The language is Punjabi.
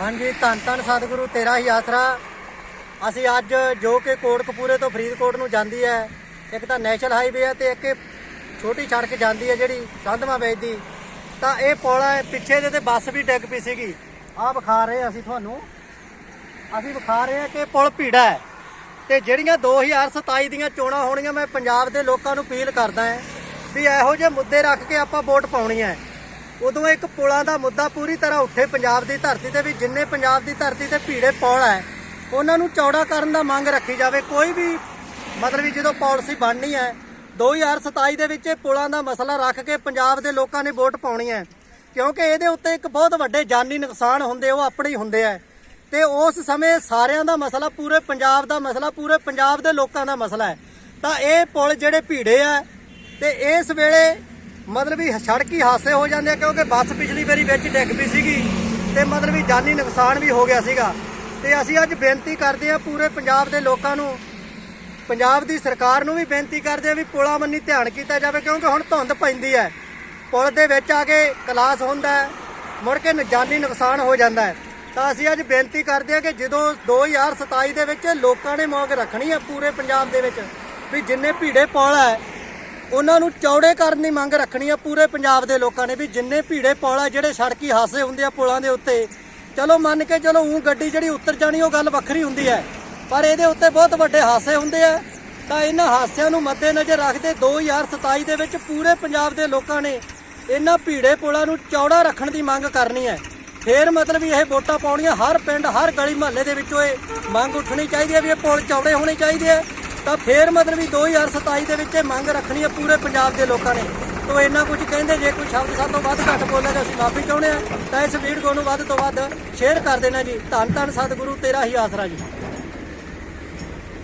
ਹਾਂਜੀ, ਧੰਨ ਧੰਨ ਸਤਿਗੁਰੂ, ਤੇਰਾ ਹੀ ਆਸਰਾ। ਅਸੀਂ ਅੱਜ ਜੋ ਕਿ ਕੋਟਕਪੂਰੇ ਤੋਂ ਫਰੀਦਕੋਟ ਨੂੰ ਜਾਂਦੀ ਹੈ, ਇੱਕ ਤਾਂ ਨੈਸ਼ਨਲ ਹਾਈਵੇ ਹੈ ਤੇ ਇੱਕ ਛੋਟੀ ਸੜਕ ਜਾਂਦੀ ਹੈ ਜਿਹੜੀ ਸੰਧਮਾ ਵੇਚਦੀ ਤਾਂ ਇਹ ਪੁਲ ਹੈ, ਪਿੱਛੇ ਦੇ ਤੇ ਬੱਸ ਵੀ ਡਿੱਗ ਪਈ ਸੀਗੀ। ਆਹ ਵਿਖਾ ਰਹੇ ਅਸੀਂ ਤੁਹਾਨੂੰ। ਅਸੀਂ ਵਿਖਾ ਰਹੇ ਹਾਂ ਕਿ ਪੁਲ ਭੀੜਾ ਹੈ। ਤੇ ਜਿਹੜੀਆਂ 2027 ਦੀਆਂ ਚੋਣਾਂ ਹੋਣੀਆਂ, ਮੈਂ ਪੰਜਾਬ ਦੇ ਲੋਕਾਂ ਨੂੰ ਅਪੀਲ ਕਰਦਾ ਹਾਂ ਵੀ ਇਹੋ ਜਿਹੇ ਮੁੱਦੇ ਰੱਖ ਕੇ ਆਪਾਂ ਵੋਟ ਪਾਉਣੀ ਹੈ। ਉਦੋਂ ਇੱਕ ਪੁਲਾਂ ਦਾ ਮੁੱਦਾ ਪੂਰੀ ਤਰ੍ਹਾਂ ਉੱਠੇ ਪੰਜਾਬ ਦੀ ਧਰਤੀ ਤੇ ਵੀ ਜਿੰਨੇ ਪੰਜਾਬ ਦੀ ਧਰਤੀ ਤੇ ਭੀੜੇ ਪੌਲ ਹੈ, ਉਹਨਾਂ ਨੂੰ ਚੌੜਾ ਕਰਨ ਦਾ ਮੰਗ ਰੱਖੀ ਜਾਵੇ। ਕੋਈ ਵੀ ਮਤਲਬ ਵੀ ਜਦੋਂ ਪਾਲਿਸੀ ਬਣਨੀ ਹੈ 2027 ਦੇ ਵਿੱਚ ਇਹ ਪੁਲਾਂ ਦਾ ਮਸਲਾ ਰੱਖ ਕੇ ਪੰਜਾਬ ਦੇ ਲੋਕਾਂ ਨੇ ਵੋਟ ਪਾਉਣੀ ਹੈ। ਕਿਉਂਕਿ ਇਹਦੇ ਉੱਤੇ ਇੱਕ ਬਹੁਤ ਵੱਡੇ ਜਾਨੀ ਨੁਕਸਾਨ ਹੁੰਦੇ, ਉਹ ਆਪਣੇ ਹੀ ਹੁੰਦੇ ਆ ਤੇ ਉਸ ਸਮੇਂ ਸਾਰਿਆਂ ਦਾ ਮਸਲਾ ਪੂਰੇ ਪੰਜਾਬ ਦਾ ਮਸਲਾ, ਪੂਰੇ ਪੰਜਾਬ ਦੇ ਲੋਕਾਂ ਦਾ ਮਸਲਾ ਹੈ। ਤਾਂ ਇਹ ਪੁਲ ਜਿਹੜੇ ਭੀੜੇ ਆ, ਤੇ ਇਸ ਵੇਲੇ ਮਤਲਬ ਵੀ ਸੜਕੀ ਹਾਸੇ ਹੋ ਜਾਂਦੇ ਆ ਕਿਉਂਕਿ ਬੱਸ ਪਿਛਲੀ ਵਾਰੀ ਵਿੱਚ ਡਿੱਗ ਪਈ ਸੀਗੀ ਤੇ ਮਤਲਬ ਵੀ ਜਾਨੀ ਨੁਕਸਾਨ ਵੀ ਹੋ ਗਿਆ ਸੀਗਾ। ਤੇ ਅਸੀਂ ਅੱਜ ਬੇਨਤੀ ਕਰਦੇ ਆ ਪੂਰੇ ਪੰਜਾਬ ਦੇ ਲੋਕਾਂ ਨੂੰ, ਪੰਜਾਬ ਦੀ ਸਰਕਾਰ ਨੂੰ ਵੀ ਬੇਨਤੀ ਕਰਦੇ ਆ ਵੀ ਪੁਲਾਂ ਮੰਨੀ ਧਿਆਨ ਕੀਤਾ ਜਾਵੇ ਕਿਉਂਕਿ ਹੁਣ ਧੁੰਦ ਪੈਂਦੀ ਹੈ। ਪੁਲ ਦੇ ਵਿੱਚ ਆ ਕੇ ਕਲਾਸ ਹੁੰਦਾ ਮੁੜ ਕੇ ਜਾਨੀ ਨੁਕਸਾਨ ਹੋ ਜਾਂਦਾ ਹੈ। ਤਾਂ ਅਸੀਂ ਅੱਜ ਬੇਨਤੀ ਕਰਦੇ ਆ ਕਿ ਜਦੋਂ 2027 ਦੇ ਵਿੱਚ ਲੋਕਾਂ ਨੇ ਮੌਕ ਰੱਖਣੀ ਹੈ ਪੂਰੇ ਪੰਜਾਬ ਦੇ ਵਿੱਚ, ਵੀ ਜਿੰਨੇ ਭੀੜੇ ਪੁਲ ਹੈ ਉਹਨਾਂ ਨੂੰ ਚੌੜੇ ਕਰਨ ਦੀ ਮੰਗ ਰੱਖਣੀ ਆ ਪੂਰੇ ਪੰਜਾਬ ਦੇ ਲੋਕਾਂ ਨੇ ਵੀ ਜਿੰਨੇ ਭੀੜੇ ਪੁਲ ਆ ਜਿਹੜੇ ਸੜਕੀ ਹਾਸੇ ਹੁੰਦੇ ਆ ਪੁਲਾਂ ਦੇ ਉੱਤੇ, ਚਲੋ ਮੰਨ ਕੇ ਚਲੋ ਉਹ ਗੱਡੀ ਜਿਹੜੀ ਉੱਤਰ ਜਾਣੀ ਉਹ ਗੱਲ ਵੱਖਰੀ ਹੁੰਦੀ ਹੈ, ਪਰ ਇਹਦੇ ਉੱਤੇ ਬਹੁਤ ਵੱਡੇ ਹਾਸੇ ਹੁੰਦੇ ਆ। ਤਾਂ ਇਹਨਾਂ ਹਾਸਿਆਂ ਨੂੰ ਮੱਦੇਨਜ਼ਰ ਰੱਖਦੇ 2027 ਦੇ ਵਿੱਚ ਪੂਰੇ ਪੰਜਾਬ ਦੇ ਲੋਕਾਂ ਨੇ ਇਹਨਾਂ ਭੀੜੇ ਪੁਲਾਂ ਨੂੰ ਚੌੜਾ ਰੱਖਣ ਦੀ ਮੰਗ ਕਰਨੀ ਹੈ। ਫੇਰ ਮਤਲਬ ਵੀ ਇਹ ਵੋਟਾਂ ਪਾਉਣੀਆਂ ਹਰ ਪਿੰਡ, ਹਰ ਗਲੀ ਮਹੱਲੇ ਦੇ ਵਿੱਚੋਂ ਇਹ ਮੰਗ ਉੱਠਣੀ ਚਾਹੀਦੀ ਹੈ ਵੀ ਇਹ ਪੁਲ ਚੌੜੇ ਹੋਣੇ ਚਾਹੀਦੇ ਆ। ਤਾਂ ਫੇਰ ਮਤਲਬ ਵੀ 2027 ਦੇ ਵਿੱਚ ਇਹ ਮੰਗ ਰੱਖਣੀ ਹੈ ਪੂਰੇ ਪੰਜਾਬ ਦੇ ਲੋਕਾਂ ਨੇ। ਤੋ ਇੰਨਾ ਕੁਝ ਕਹਿੰਦੇ, ਜੇ ਕੋਈ ਸ਼ਬਦ ਸਾਡੇ ਤੋਂ ਵੱਧ ਘੱਟ ਬੋਲਿਆ ਤਾਂ ਅਸੀਂ ਮਾਫੀ ਚਾਹੁੰਦੇ ਆ ਤਾਂ ਇਸ ਵੀਡੀਓ ਨੂੰ ਵੱਧ ਤੋਂ ਵੱਧ ਸ਼ੇਅਰ ਕਰ ਦੇਣਾ ਜੀ। ਧੰਨ ਧੰਨ ਸਤਿਗੁਰੂ, ਤੇਰਾ ਹੀ ਆਸਰਾ ਜੀ।